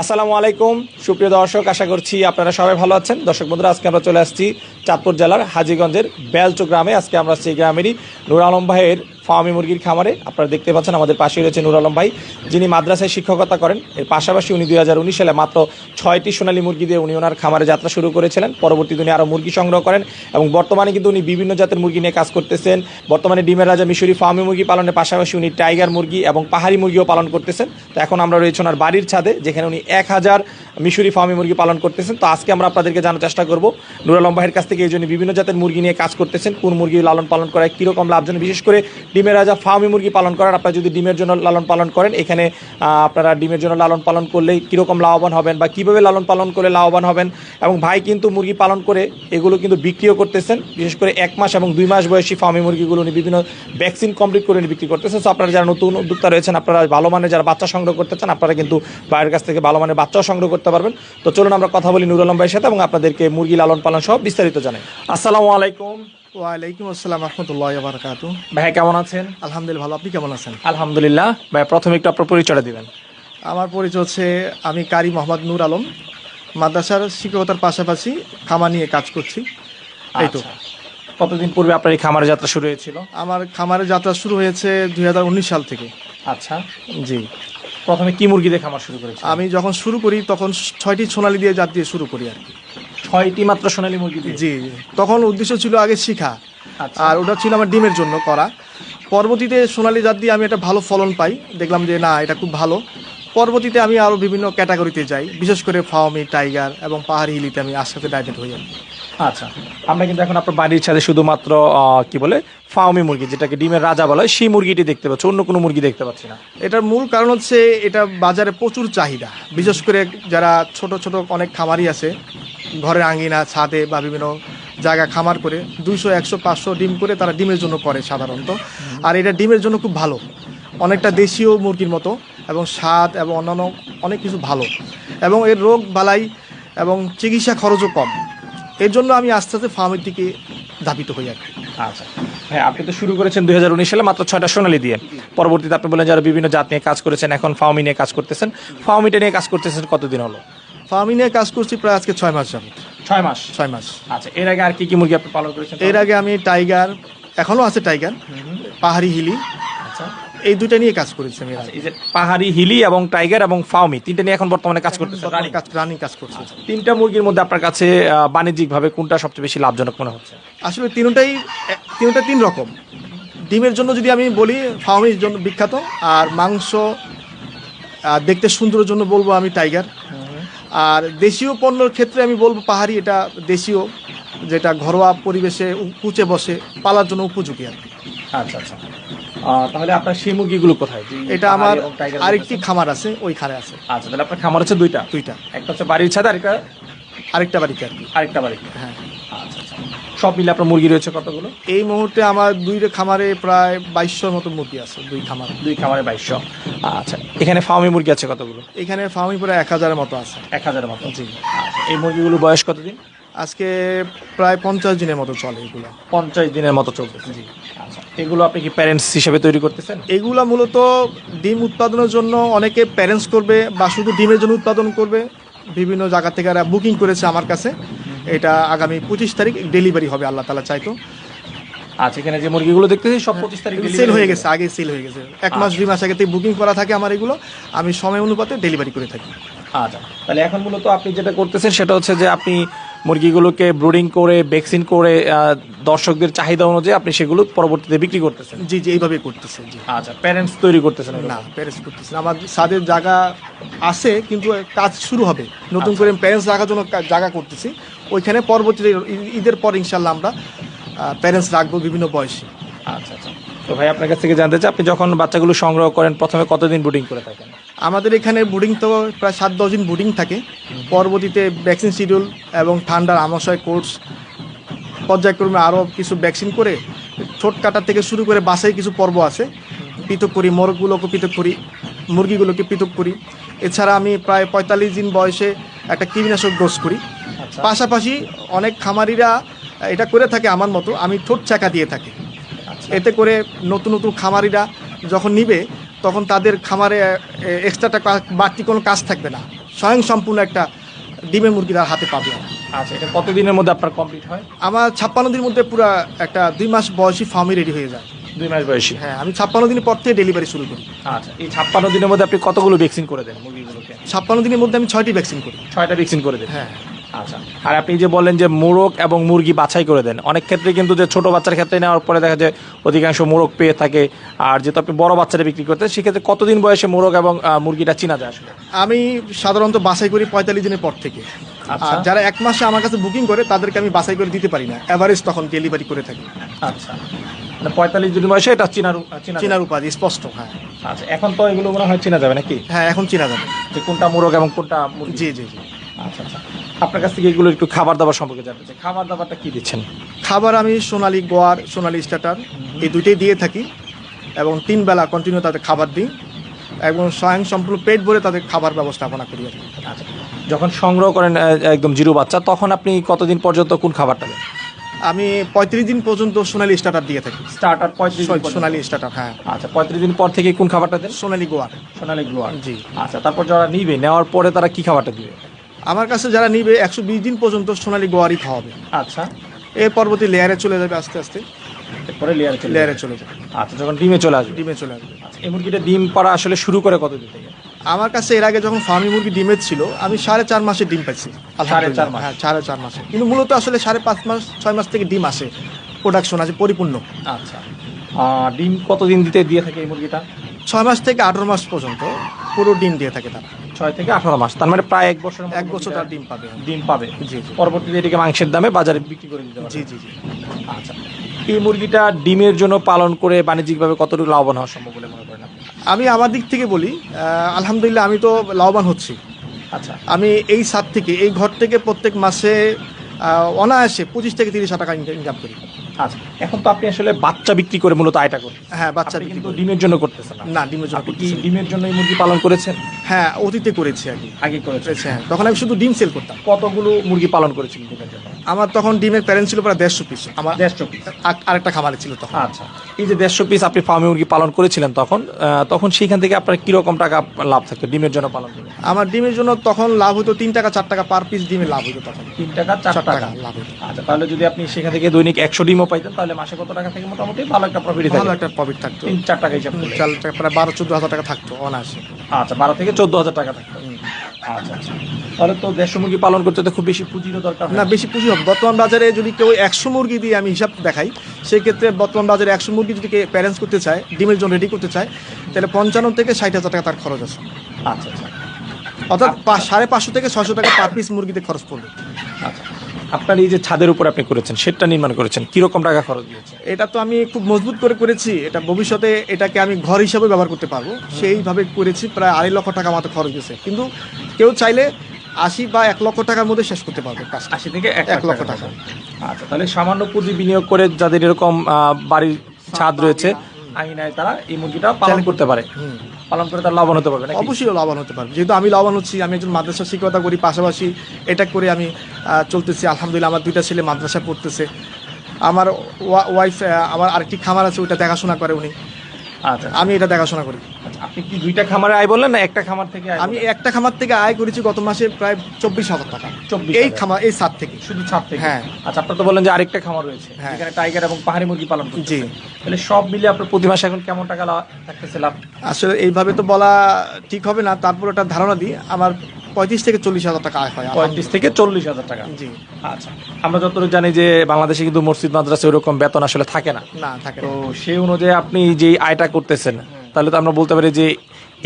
আসসালামু আলাইকুম সুপ্রিয় দর্শক, আশা করছি আপনারা সবাই ভালো আছেন। দর্শক বন্ধুরা, আজকে আমরা চলে আসছি চাঁদপুর জেলার হাজিগঞ্জের বেলচো গ্রামে। আজকে আমরা সেই গ্রামেরই নুর আলম ভাইয়ের ফার্মি মুরগির খামারে আপনারা দেখতে পাচ্ছেন আমাদের পাশে রয়েছে নুর আলম ভাই, যিনি মাদ্রাসায় শিক্ষকতা করেন। এর পাশাপাশি উনি দুই হাজার উনিশ সালে মাত্র ছয়টি সোনালী মুরগি দিয়ে উনি ওনার খামারে যাত্রা শুরু করেছিলেন। পরবর্তী উনি আরও মুরগি সংগ্রহ করেন এবং বর্তমানে কিন্তু উনি বিভিন্ন জাতের মুরগি নিয়ে কাজ করতেছেন। বর্তমানে ডিমের রাজা মিশরি ফার্মি মুরগি পালনের পাশাপাশি উনি টাইগার মুরগি এবং পাহাড়ি মুরগিও পালন করতেছেন। তো এখন আমরা রয়েছে ওনার বাড়ির ছাদে, যেখানে উনি এক হাজার মিশরি ফার্মি মুরগি পালন করতেছেন। তো আজকে আমরা আপনাদেরকে জানার চেষ্টা করব নুর আলম ভাইয়ের কাছ থেকে এই জন্য বিভিন্ন জাতের মুরগি নিয়ে কাজ করতেছেন, কোন মুরগি লালন পালন করায় কীরকম লাভজনক, বিশেষ করে ডিমের রাজা ফার্মি মুরগি পালন করেন। আপনারা যদি ডিমের জন্য লালন পালন করেন, এখানে আপনারা ডিমের জন্য লালন পালন করলে কীরকম লাভবান হবেন বা কীভাবে লালন পালন করলে লাভবান হবেন? এবং ভাই কিন্তু মুরগি পালন করে এগুলো কিন্তু বিক্রিও করতেছেন, বিশেষ করে এক মাস এবং দুই মাস বয়সী ফার্মি মুরগিগুলো উনি বিভিন্ন ভ্যাকসিন কমপ্লিট করে বিক্রি করতেছেন। সো আপনারা যারা নতুন উদ্যোক্তা রয়েছেন, আপনারা ভালো মানের যারা বাচ্চা সংগ্রহ করতে চান, আপনারা কিন্তু বাইরের কাছ থেকে ভালো মানের বাচ্চাও সংগ্রহ করতে পারবেন। তো চলুন আমরা কথা বলি নুর আলম ভাইয়ের সাথে এবং আপনাদেরকে মুরগি লালন পালন সব বিস্তারিত জানাই। আসসালামু আলাইকুম। ওয়ালাইকুম আসসালাম রহমতুল্লাহ বারকাত ভাই কেমন আছেন? আলহামদুলিল্লাহ ভালো। আপনি কেমন আছেন? আলহামদুলিল্লাহ। ভাই প্রথমে একটু আপনার পরিচয়টা দিবেন। আমার পরিচয় হচ্ছে আমি কারি মোহাম্মদ নূর আলম। মাদ্রাসার শিক্ষকতার পাশাপাশি খামা নিয়ে কাজ করছি। এই তো। আচ্ছা। কতদিন পূর্বে আপনার এই খামারের যাত্রা শুরু হয়েছিল? আমার খামারের যাত্রা শুরু হয়েছে দুই হাজার উনিশ সাল থেকে। আচ্ছা। জি। প্রথমে কি মুরগি দিয়ে খামার শুরু করেছেন আমি যখন শুরু করি তখন ছয়টি সোনালি দিয়ে জাত দিয়ে শুরু করি আর কি। ছয়টি মাত্র সোনালী মুরগি দিয়ে জি। তখন উদ্দেশ্য ছিল আগে শিখা আচ্ছা। আর ওটা ছিল আমার ডিমের জন্য করা পরবর্তীতে সোনালি জাত দিয়ে আমি একটা ভালো ফলন পাই দেখলাম যে না এটা খুব ভালো পরবর্তীতে আমি আরও বিভিন্ন ক্যাটাগরিতে যাই বিশেষ করে ফাওমি টাইগার এবং পাহাড়ি হিলিতে আমি আস্তে আস্তে ডাইভেট হয়ে কি। আচ্ছা। আমরা কিন্তু এখন আপনার বাড়ির ছাদে শুধুমাত্র কি বলে ফাউমি মুরগি, যেটাকে ডিমের রাজা বলা হয়, সেই মুরগিটি দেখতে পাচ্ছি, অন্য কোনো মুরগি দেখতে পাচ্ছি না। এটার মূল কারণ হচ্ছে এটা বাজারে প্রচুর চাহিদা। বিশেষ করে যারা ছোট ছোট অনেক খামারি আছে ঘরের আঙ্গিনা ছাদে বা বিভিন্ন জায়গা খামার করে, দুইশো, একশো, পাঁচশো ডিম করে তারা ডিমের জন্য করে সাধারণত। আর এটা ডিমের জন্য খুব ভালো। অনেকটা দেশীয় মুরগির মতো এবং স্বাদ এবং অন্যান্য অনেক কিছু ভালো। এবং এর রোগ বালাই এবং চিকিৎসা খরচও কম। এর জন্য আমি আস্তে আস্তে ফার্মের দিকে ধাবিত হই আর আচ্ছা। হ্যাঁ আপনি তো শুরু করেছেন দু হাজার উনিশ সালে মাত্র ছয়টা সোনালি দিয়ে। পরবর্তীতে আপনি বলেন যারা বিভিন্ন জাত নিয়ে কাজ করেছেন এখন ফার্মি নিয়ে কাজ করতেছেন। ফাউমিটা নিয়ে কাজ করতেছেন কতদিন হলো? ফার্মি নিয়ে কাজ করছি প্রায় আজকে ছয় মাস যাবত। ছয় মাস? ছয় মাস। আচ্ছা এর আগে আর কি কি মুরগি আপনি পালন করেছেন? এর আগে আমি টাইগার এখনও আছে টাইগার পাহাড়ি হিলি। আচ্ছা। এই দুইটা নিয়ে কাজ করেছি আমি এই যে পাহাড়ি হিলি এবং টাইগার এবং ফাউমি তিনটা নিয়ে এখন বর্তমানে কাজ বর্তমানে কাজ রানিং কাজ করছি। তিনটা মুরগির মধ্যে আপনার কাছে বাণিজ্যিক ভাবে কোনটা সবচেয়ে বেশি লাভজনক মনে হচ্ছে? আসলে তিনটাই তিনটা তিন রকম। ডিমের জন্য যদি আমি বলি ফার্মির জন্য বিখ্যাত আর মাংস দেখতে সুন্দরের জন্য বলব আমি টাইগার। আর দেশীয় পণ্যর ক্ষেত্রে আমি বলব পাহাড়ি এটা দেশীয় যেটা ঘরোয়া পরিবেশে কুচে বসে পালার জন্য উপযোগী আর কি। আচ্ছা আচ্ছা। তাহলে আপনার সেই মুরগিগুলো কোথায়? এটা আমার আরেকটি খামার আছে ওইখানে আছে। আচ্ছা তাহলে আপনার খামার হচ্ছে দুইটা? দুইটা। একটা হচ্ছে বাড়ির ছাদে আরেকটা আরেকটা বাড়িতে আর কি। আরেকটা বাড়িতে? হ্যাঁ। আচ্ছা আচ্ছা। সব মিলে আপনার মুরগি রয়েছে কতগুলো? এই মুহূর্তে আমার দুই খামারে প্রায় বাইশশোর মতো মুরগি আছে দুই খামার। দুই খামারে বাইশশো। আচ্ছা এখানে ফার্মি মুরগি আছে কতগুলো? এখানে ফার্মি প্রায় এক হাজারের মতো আছে। এক হাজারের মতো। জি। আচ্ছা, এই মুরগিগুলো বয়স কতদিন? আজকে প্রায় পঞ্চাশ দিনের মতো চলে এগুলো। পঞ্চাশ দিনের মতো চলতেছে জি। আচ্ছা এগুলো আপনি কি প্যারেন্টস হিসেবে তৈরি করতেছেন? এগুলা মূলত ডিম উৎপাদনের জন্য অনেকে প্যারেন্টস করবে বা শুধু ডিমের জন্য উৎপাদন করবে। বিভিন্ন জায়গা থেকে এরা বুকিং করেছে আমার কাছে। এটা আগামী পঁচিশ তারিখ ডেলিভারি হবে আল্লাহ তালা চাইতো। আচ্ছা এখানে যে মুরগিগুলো দেখতেছি সব পঁচিশ তারিখ সেল হয়ে গেছে আগে সেল হয়ে গেছে। এক মাস দুই মাস আগে থেকে বুকিং করা থাকে আমার এগুলো। আমি সময় অনুপাতে ডেলিভারি করে থাকি। আচ্ছা তাহলে এখন মূলত আপনি যেটা করতেছেন সেটা হচ্ছে যে আপনি মুরগিগুলোকে ব্রুডিং করে ভ্যাকসিন করে দর্শকদের চাহিদা অনুযায়ী আপনি সেগুলো পরবর্তীতে বিক্রি করতেছেন। জি জি এইভাবে করতেছে জি। আচ্ছা প্যারেন্টস তৈরি করতেছেন না প্যারেন্টস করতেছে না। আমার সাদের জায়গা আছে কিন্তু কাজ শুরু হবে। নতুন করে প্যারেন্টস রাখার জন্য কা- জায়গা করতেছি। ওইখানে পরবর্তীতে ঈ- ঈদের পর ইনশাল্লাহ আমরা প্যারেন্টস রাখব বিভিন্ন বয়সে। আচ্ছা আচ্ছা। তো ভাই আপনার কাছ থেকে জানতে চাই আপনি যখন বাচ্চাগুলো সংগ্রহ করেন প্রথমে কতদিন ব্রুডিং করে থাকেন? আমাদের এখানে বুডিং তো প্রায় সাত দশ দিন বুডিং থাকে। পরবর্তীতে ভ্যাকসিন শিডিউল এবং ঠান্ডার আমাশয় কোর্স পর্যায়ক্রমে আরও কিছু ভ্যাকসিন করে ঠোঁট কাটা থেকে শুরু করে বাসায় কিছু পর্ব আছে। পৃথক করি মোরগগুলোকে পৃথক করি মুরগিগুলোকে পৃথক করি। এছাড়া আমি প্রায় পঁয়তাল্লিশ দিন বয়সে একটা কীটনাশক ডোজ করি। আচ্ছা। পাশাপাশি অনেক খামারিরা এটা করে থাকে আমার মতো আমি ঠোঁট চাকা দিয়ে থাকি। আচ্ছা। এতে করে নতুন নতুন খামারিরা যখন নিবে তখন তাদের খামারে এক্সট্রাটা বাড়তি কোনো কাজ থাকবে না। স্বয়ং সম্পূর্ণ একটা ডিমের মুরগি তার হাতে পাবে। আচ্ছা এটা কতদিনের মধ্যে আপনার কমপ্লিট হয়? আমার ছাপ্পান্ন দিনের মধ্যে পুরো একটা দুই মাস বয়সী ফার্মই রেডি হয়ে যায়। দুই মাস বয়সী? হ্যাঁ আমি ছাপ্পান্ন দিনের পর থেকে ডেলিভারি শুরু করি। আচ্ছা এই ছাপ্পান্ন দিনের মধ্যে আপনি কতগুলো ভ্যাকসিন করে দেন মুরগিগুলোকে? ছাপ্পান্ন দিনের মধ্যে আমি ছয়টি ভ্যাকসিন করি। ছয়টা ভ্যাকসিন করে দেন? হ্যাঁ। আচ্ছা। আর আপনি যে বললেন যে মোরগ এবং মুরগি বাছাই করে দেন অনেক ক্ষেত্রে কিন্তু যে ছোট বাচ্চার ক্ষেত্রে নেওয়ার পরে দেখা যায় অধিকাংশ মোরগ পেয়ে থাকে। আর যেহেতু আপনি বড় বাচ্চাটা বিক্রি করতে সেক্ষেত্রে কতদিন বয়সে মোরগ এবং মুরগিটা চিনা যায় আসলে? আমি সাধারণত বাছাই করি পঁয়তাল্লিশ দিনের পর থেকে। আচ্ছা। আর যারা এক মাসে আমার কাছে বুকিং করে তাদেরকে আমি বাছাই করে দিতে পারি না। এভারেজ তখন ডেলিভারি করে থাকি। আচ্ছা। মানে পঁয়তাল্লিশ দিন বয়সে এটা চিনার চিনা চিনার উপাধি স্পষ্ট হ্যাঁ। আচ্ছা এখন তো এগুলো মনে হয় চিনা যাবে নাকি? হ্যাঁ এখন চিনা যাবে। যে কোনটা মোরগ এবং কোনটা জি জি জি। আচ্ছা আচ্ছা। আপনার কাছ থেকে এগুলো একটু খাবার দাবার সম্পর্কে জানতে চাই। খাবার দাবারটা কি দিচ্ছেন? খাবার আমি সোনালি গোয়ার সোনালি স্টার্টার এই দুইটাই দিয়ে থাকি এবং তিন বেলা কন্টিনিউ তাদের খাবার দিই এবং স্বয়ং সম্পূর্ণ পেট ভরে তাদের খাবার ব্যবস্থাপনা করি আর আচ্ছা। যখন সংগ্রহ করেন একদম জিরো বাচ্চা তখন আপনি কতদিন পর্যন্ত কোন খাবারটা দেন? আমি পঁয়ত্রিশ দিন পর্যন্ত সোনালি স্টার্টার দিয়ে থাকি। স্টার্টার পঁয়ত্রিশ। সোনালি স্টার্টার হ্যাঁ। আচ্ছা পঁয়ত্রিশ দিন পর থেকে কোন খাবারটা দেন? সোনালি গোয়ার। সোনালি গোয়ার। জি। আচ্ছা তারপর যারা নিবে নেওয়ার পরে তারা কি খাবারটা দিবে? আমার কাছে যারা নিবে একশো বিশ দিন পর্যন্ত সোনালি গোয়ারই খাওয়াবে। আচ্ছা। এর পরবর্তী লেয়ারে চলে যাবে আস্তে আস্তে। এরপরে লেয়ারে চলে লেয়ারে চলে যাবে। আচ্ছা যখন ডিমে চলে আসবে। ডিমে চলে আসবে। আচ্ছা এই মুরগিটা ডিম পাড়া আসলে শুরু করে কতদিন থেকে? আমার কাছে এর আগে যখন ফার্মি মুরগি ডিমের ছিল আমি সাড়ে চার মাসে ডিম পাইছি। সাড়ে চার মাস? হ্যাঁ সাড়ে চার মাসে। কিন্তু মূলত আসলে সাড়ে পাঁচ মাস ছয় মাস থেকে ডিম আসে। প্রোডাকশন আছে পরিপূর্ণ। আচ্ছা। ডিম কতদিন দিতে দিয়ে থাকে এই মুরগিটা? ছয় মাস থেকে আঠারো মাস পর্যন্ত পুরো ডিম দিয়ে থাকে তারা। ছয় থেকে আঠারো মাস। তার মানে প্রায় এক বছর এক বছর তার ডিম পাবে। ডিম পাবে। জি, জি। পরবর্তীতে এটিকে মাংসের দামে বাজারে বিক্রি করে দিতে জি জি জি। আচ্ছা। এই মুরগিটা ডিমের জন্য পালন করে বাণিজ্যিকভাবে কতটুকু লাভবান হওয়া সম্ভব বলে মনে করেন আমি আমার দিক থেকে বলি আলহামদুলিল্লাহ আমি তো লাভবান হচ্ছি। আচ্ছা। আমি এই সাত থেকে এই ঘর থেকে প্রত্যেক মাসে অনায়াসে পঁচিশ থেকে তিরিশ হাজার টাকা ইনকাম করি। আচ্ছা এখন তো আপনি আসলে বাচ্চা বিক্রি করে মূলত আয়টা করেন হ্যাঁ বাচ্চা আপনি বিক্রি কিন্তু ডিমের জন্য করতেছেন না। না ডিমের জন্য আপনি কি করতেছি। ডিমের জন্য এই মুরগি পালন করেছেন? হ্যাঁ অতীতে করেছি আগে। আগে করেছেন। করেছি, হ্যাঁ। তখন আমি শুধু ডিম সেল করতাম। কতগুলো মুরগি পালন করেছিলেন ডিমের জন্য? আমার তখন ডিমের প্যারেন্ট ছিল প্রায় দেড়শো পিস আমার দেড়শো পিস আরেকটা খামারে ছিল তখন। আচ্ছা। এই যে দেড়শো পিস আপনি ফার্মে মুরগি পালন করেছিলেন তখন তখন সেখান থেকে আপনার কীরকম টাকা লাভ থাকতো ডিমের জন্য পালন আমার ডিমের জন্য তখন লাভ হতো তিন টাকা চার টাকা পার পিস ডিমের লাভ হতো তখন। তিন টাকা চার টাকা লাভ হতো। আচ্ছা তাহলে যদি আপনি সেখান থেকে দৈনিক একশো ডিমও পাইতেন তাহলে মাসে কত টাকা থেকে মোটামুটি ভালো একটা প্রফিট ভালো একটা প্রফিট থাকতো। তিন চার টাকা হিসাব চার টাকা প্রায় বারো চোদ্দ হাজার টাকা থাকতো অনায়াসে। আচ্ছা বারো থেকে চোদ্দ হাজার টাকা থাকতো। আচ্ছা আচ্ছা। তাহলে তো দেড়শো মুরগি পালন করতে তো খুব বেশি পুঁজিরও দরকার না বেশি পুঁজি হবে। বর্তমান বাজারে যদি কেউ একশো মুরগি দিয়ে আমি হিসাব দেখাই সেক্ষেত্রে বর্তমান বাজারে একশো মুরগি যদি প্যারেন্টস করতে চায় ডিমের জন্য রেডি করতে চায় তাহলে পঞ্চান্ন থেকে ষাট হাজার টাকা তার খরচ আছে। আচ্ছা আচ্ছা। অর্থাৎ সাড়ে পাঁচশো থেকে ছশো টাকা পার পিস মুরগিতে খরচ পড়বে। আচ্ছা। আপনার এই যে ছাদের উপর আপনি করেছেন সেটটা নির্মাণ করেছেন কীরকম টাকা খরচ দিয়েছে এটা তো আমি খুব মজবুত করে করেছি এটা ভবিষ্যতে এটাকে আমি ঘর হিসাবে ব্যবহার করতে পারব। সেইভাবে করেছি প্রায় আড়াই লক্ষ টাকা মতো খরচ গেছে। কিন্তু কেউ চাইলে আশি বা এক লক্ষ টাকার মধ্যে শেষ করতে পারবে আশি থেকে এক লক্ষ টাকা। আচ্ছা তাহলে সামান্য পুঁজি বিনিয়োগ করে যাদের এরকম বাড়ির ছাদ রয়েছে আঙিনায় তারা এই মুরগিটা পালন করতে পারে। পালন করে তার লাভবান হতে পারবে? অবশ্যই লাভবান হতে পারবে। যেহেতু আমি লাভবান হচ্ছি আমি একজন মাদ্রাসা শিক্ষকতা করি পাশাপাশি এটা করে আমি চলতেছি। আলহামদুলিল্লাহ আমার দুইটা ছেলে মাদ্রাসা পড়তেছে। আমার ওয়াইফ আমার আরেকটি খামার আছে ওইটা দেখাশোনা করে উনি। আচ্ছা। আমি এটা দেখাশোনা করি। আপনি কি দুইটা খামারে আয় বললেন না একটা খামার থেকে আয় আমি একটা খামার থেকে আয় করেছি গত মাসে প্রায় চব্বিশ হাজার টাকা। 24,000 এই খামার এই সাত থেকে। শুধু ছাদ থেকে? হ্যাঁ। আচ্ছা আপনার তো বললেন যে আরেকটা খামার রয়েছে হ্যাঁ। যেখানে টাইগার এবং পাহাড়ি মুরগি পালন জি। তাহলে সব মিলে আপনার প্রতি মাসে এখন কেমন টাকা থাকতেছে লাভ? আসলে এইভাবে তো বলা ঠিক হবে না তারপর একটা ধারণা দিই। আমার পঁয়ত্রিশ থেকে চল্লিশ হাজার টাকা আয় হয়। পঁয়ত্রিশ থেকে চল্লিশ হাজার টাকা। জি। আচ্ছা আমরা যতটুকু জানি যে বাংলাদেশে কিন্তু মসজিদ মাদ্রাসা ওরকম বেতন আসলে থাকে না। না থাকে তো সেই অনুযায়ী আপনি যে আয়টা করতেছেন তাহলে তো আমরা বলতে পারি যে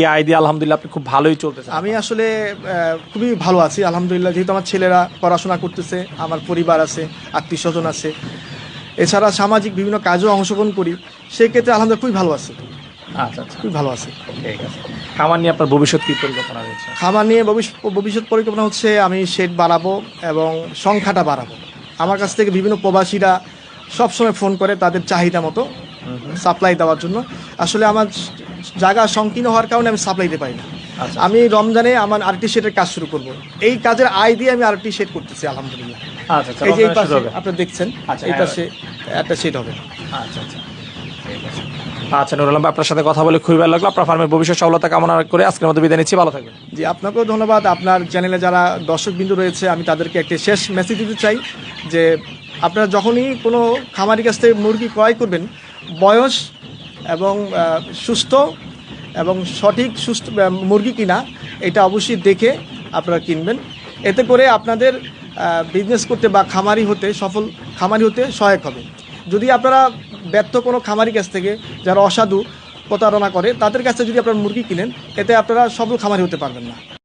এই আয় দিয়ে আলহামদুলিল্লাহ আপনি খুব ভালোই চলতেছেন। আমি আসলে খুবই ভালো আছি আলহামদুলিল্লাহ। যেহেতু আমার ছেলেরা পড়াশোনা করতেছে আমার পরিবার আছে আত্মীয় স্বজন আছে। এছাড়া সামাজিক বিভিন্ন কাজেও অংশগ্রহণ করি সেই ক্ষেত্রে আলহামদুলিল্লাহ খুবই ভালো আছে। আচ্ছা আচ্ছা। খুবই ভালো আছে। ঠিক আছে। খামার নিয়ে আপনার ভবিষ্যৎ কি পরিকল্পনা রয়েছে? খাবার নিয়ে ভবিষ্যৎ ভবিষ্যৎ পরিকল্পনা হচ্ছে আমি শেড বাড়াবো এবং সংখ্যাটা বাড়াবো। আমার কাছ থেকে বিভিন্ন প্রবাসীরা সবসময় ফোন করে তাদের চাহিদা মতো সাপ্লাই দেওয়ার জন্য। আসলে আমার জায়গা সংকীর্ণ হওয়ার কারণে আমি সাপ্লাই দিতে পারি না। আচ্ছা। আমি রমজানে আমার আরেকটি শেডের কাজ শুরু করব। এই কাজের আয় দিয়ে আমি আরেকটি শেড করতেছি আলহামদুলিল্লাহ। আচ্ছা আচ্ছা এই যে এই পাশে হবে। আপনি দেখছেন এই হ্যাঁ। পাশে একটা শেড হবে। আচ্ছা আচ্ছা। আচ্ছা নুর আলম আপনার সাথে কথা বলে খুবই ভালো লাগল। আপনার ফার্মের ভবিষ্যৎ সফলতা কামনা করে আজকের মতো বিদায় নিচ্ছি। ভালো থাকবেন। জি আপনাকেও ধন্যবাদ। আপনার চ্যানেলে যারা দর্শকবিন্দু রয়েছে আমি তাদেরকে একটি শেষ মেসেজ দিতে চাই যে আপনারা যখনই কোনো খামারি কাছ থেকে মুরগি ক্রয় করবেন বয়স এবং সুস্থ এবং সঠিক সুস্থ মুরগি কিনা, এটা অবশ্যই দেখে আপনারা কিনবেন। এতে করে আপনাদের বিজনেস করতে বা খামারি হতে সফল, খামারি হতে সহায়ক হবে। যদি আপনারা ব্যর্থ কোনো খামারি কাছ থেকে যারা অসাধু প্রতারণা করে, তাদের কাছে যদি আপনারা মুরগি কিনেন, এতে আপনারা সফল খামারি হতে পারবেন না।